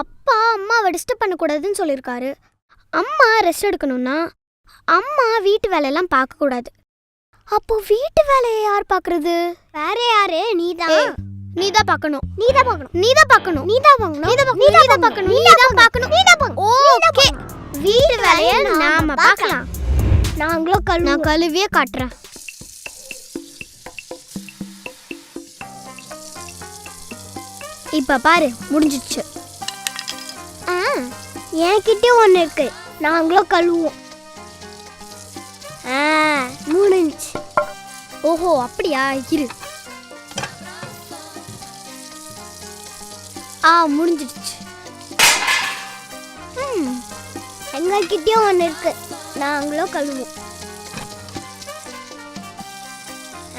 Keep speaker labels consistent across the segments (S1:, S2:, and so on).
S1: அப்பா அம்மாவை டிஸ்டர்ப் பண்ணக்கூடாதுன்னு சொல்லியிருக்காரு அம்மா ரெஸ்ட் எடுக்கணும்னா அம்மா வீட்டு வேலையெல்லாம் பார்க்கக்கூடாது. அப்போ வீட்டு வேலையை யார் பார்க்கறது?
S2: வேற யாரு? நீதான்
S1: நீ தான் பார்க்கணும்.
S2: நீதான் பார்க்கணும்.
S1: நீ தான் பார்க்கணும்.
S2: நீதான் பார்க்கணும்.
S1: நீ தான் பார்க்கணும். நீ தான் பார்க்கணும்.
S2: நீதான் பார்க்கணும்.
S1: ஓகே. வீட்டு வேலையை நாம பார்க்கலாம்.
S2: நாங்களும் கல்
S1: நான் கழுவியே காட்டுறேன். இப்ப பாரு முடிஞ்சிடுச்சு.
S2: ஆ என்கிட்ட ஒன்று இருக்கு. நாங்களும் கழுவுவோம். ஆ முடிஞ்சுச்சு
S1: ஓஹோ அப்படியா? இரு. ஆ முடிஞ்சிடுச்சு.
S2: ம் எங்ககிட்டயும் ஒன்று இருக்கு. நாங்களும் கழுவுவோம்.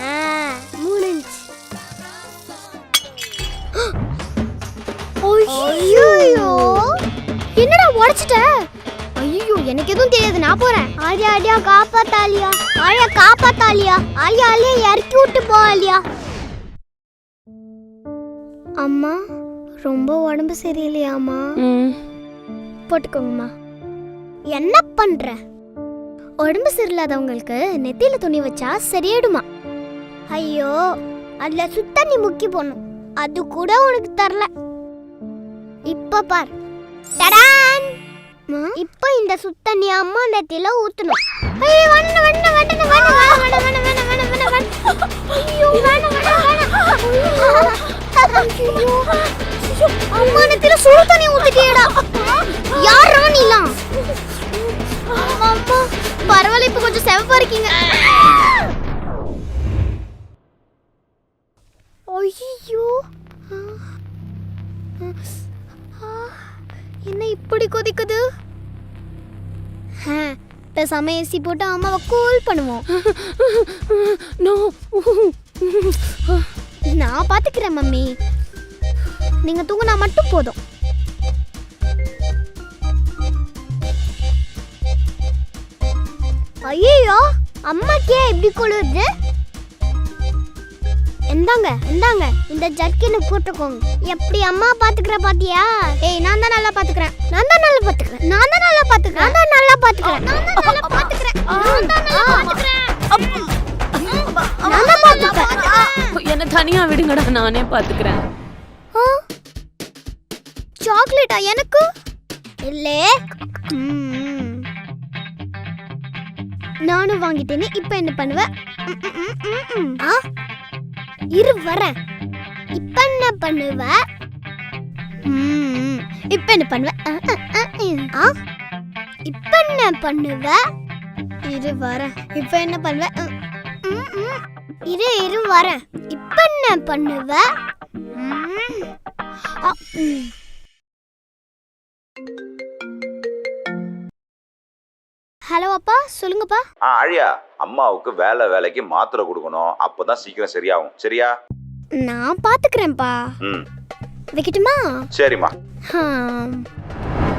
S2: ஆ மூணு
S1: ஐயோ! உடைச்சிட்ட. ஐயோ எனக்கு எதுவும் தெரியாது. நான் போறேன்.
S2: ஆலியா ஆலியா காப்பாத்தாலியா ஆலியா. காப்பாத்தாலியா ஆலியா. ஆலியா இறக்கி விட்டு போவாலியா
S1: அம்மா ரொம்ப உடம்பு சரியில்லையாம்மா போட்டுக்கோங்கம்மா.
S2: என்ன பண்ற?
S1: உடம்பு சரியில்லாதவங்களுக்கு நெத்தியில துணி வச்சா சரியாயிடுமா?
S2: ஐயோ அதுல சுத்தண்ணி முக்கி போடணும். அது கூட உனக்கு தரல. இப்ப பார். டடான்! இப்போ இந்த சுத்தண்ணி அம்மா அந்த நெத்தியில ஊத்தணும்
S1: ஐயோ, வண்ண வண்ண வண்ண வண்ண வண்ண வண்ண வண்ண வண்ண வண்ண வண்ண ஐயோ, வண்ண வண்ண வண்ண ஐயோ, அம்மா அந்த நெத்தியில சுடு தண்ணி ஊத்திட்டியேடா. யார் ராணிலாம் அம்மா, அம்மா, பரவாயில்ல இப்போ கொஞ்சம் செவப்பா இருக்கீங்க ஐயோ என்ன இப்படி கொதிக்குது? பேசாம ஏசி போட்டு அம்மாவை கூல் பண்ணுவோம். நான் பாத்துக்கிறேன் மம்மி. நீங்க தூங்குனா மட்டும் போதும்.
S2: ஐயோ அம்மாக்கே எப்படி குளிருது
S1: இந்தாங்க
S2: இந்தாங்க இந்த ஜர்க்கினை போட்டுக்கோங்க. எப்படி அம்மா பாத்துக்கிற பாத்தியா?
S1: ஏய் நான் தான் நல்லா பாத்துக்கிறேன்
S2: நான் தான் நல்லா பாத்துக்கிறேன்
S1: நான் தான் நல்லா பாத்துக்கிறேன்
S2: நான் தான் நல்லா பாத்துக்கிறேன்
S1: நான் தான் நல்லா பாத்துக்கிறேன் நான் தான் நல்லா பாத்துக்கிறேன்
S2: நான் தான் பாத்துக்கிறேன்
S3: என்ன தனியா விடுங்கடா நானே பாத்துக்கிறேன்
S1: சாக்லேட்டா எனக்கு?
S2: இல்லே.
S1: நானும் வாங்கிட்டேனே இப்போ என்ன பண்ணுவ? ம், ம், ம், ம், ம்.
S2: ஆ. இரு வரேன் இப்ப என்ன பண்ணுவ?
S1: இப்ப என்ன பண்ணுவ?
S2: இப்ப என்ன பண்ணுவ?
S1: இரு வரேன் இப்போ என்ன பண்ணுவ?
S2: இரு இரு வரேன் இப்ப என்ன பண்ணுவ?
S1: Thank you. ஹலோ அப்பா. சொல்லுங்கப்பா.
S4: ஆ அழியா. அம்மாவுக்கு வேலை வேலைக்கு மாத்திரை கொடுக்கணும். அப்பதான் சீக்கிரம் சரியாகும். சரியா?
S1: நான் பாத்துக்கிறேன்ப்பா.
S4: ம்.
S1: வைக்கட்டுமா?
S4: சரிம்மா.
S1: ஹம்.